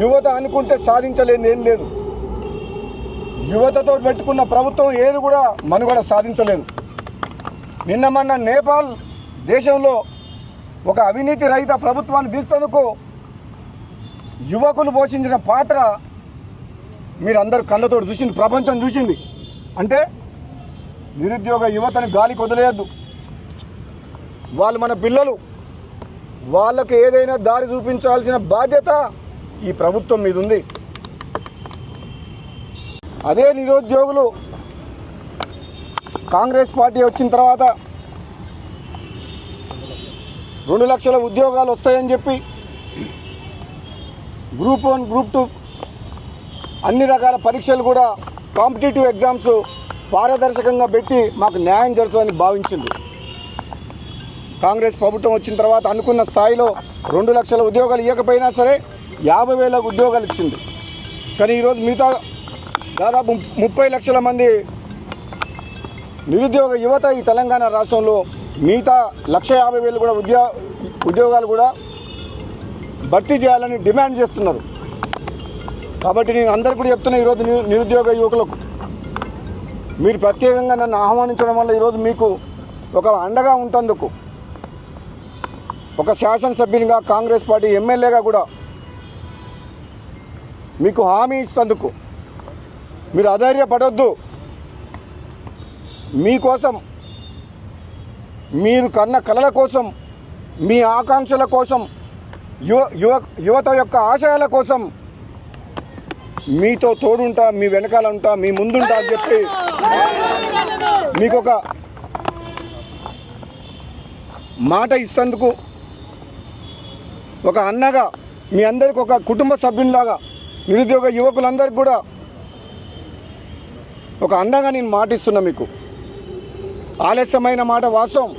యువత అనుకుంటే సాధించలేని ఏం లేదు. యువతతో పెట్టుకున్న ప్రభుత్వం ఏది కూడా మనుగడ సాధించలేదు. నిన్న మొన్న నేపాల్ దేశంలో ఒక అవినీతి రహిత ప్రభుత్వాన్ని తీసేందుకు యువకులు పోషించిన పాత్ర మీరందరూ కళ్ళతో చూసింది ప్రపంచం చూసింది. అంటే నిరుద్యోగ యువతని గాలికి వదిలేయద్దు. వాళ్ళు మన పిల్లలు. వాళ్ళకు ఏదైనా దారి చూపించాల్సిన బాధ్యత ఈ ప్రభుత్వం మీద ఉంది. అదే నిరుద్యోగులు కాంగ్రెస్ పార్టీ వచ్చిన తర్వాత రెండు లక్షల ఉద్యోగాలు వస్తాయని చెప్పి గ్రూప్ వన్ గ్రూప్ టూ అన్ని రకాల పరీక్షలు కూడా కాంపిటేటివ్ ఎగ్జామ్స్ పారదర్శకంగా పెట్టి మాకు న్యాయం జరుగుతుందని భావించింది కాంగ్రెస్ ప్రభుత్వం వచ్చిన తర్వాత అనుకున్న స్థాయిలో రెండు లక్షల ఉద్యోగాలు ఇవ్వకపోయినా సరే యాభై వేల ఉద్యోగాలు ఇచ్చింది. కానీ ఈరోజు మిగతా దాదాపు ముప్పై లక్షల మంది నిరుద్యోగ యువత ఈ తెలంగాణ రాష్ట్రంలో మిగతా లక్ష యాభై వేలు కూడా ఉద్యో ఉద్యోగాలు కూడా భర్తీ చేయాలని డిమాండ్ చేస్తున్నారు. కాబట్టి నేను అందరికీ కూడా చెప్తున్నా ఈరోజు నిరుద్యోగ యువకులకు మీరు ప్రత్యేకంగా నన్ను ఆహ్వానించడం వల్ల ఈరోజు మీకు ఒక అండగా ఉంటందుకు ఒక శాసనసభ్యునిగా కాంగ్రెస్ పార్టీ ఎమ్మెల్యేగా కూడా మీకు హామీ ఇస్తందుకు మీరు అధైర్యపడొద్దు. మీకోసం మీరు కన్న కలల కోసం మీ ఆకాంక్షల కోసం యువ యువ యువత యొక్క ఆశయాల కోసం మీతో తోడుంటా మీ వెనకాల ఉంటా మీ ముందుంటా అని చెప్పి మీకు ఒక మాట ఇస్తందుకు ఒక అన్నగా మీ అందరికి ఒక కుటుంబ సభ్యునిలాగా నిరుద్యోగ యువకులందరికీ కూడా ఒక అందంగా నేను మాటిస్తున్నా మీకు. ఆలస్యమైన మాట వాస్తవం.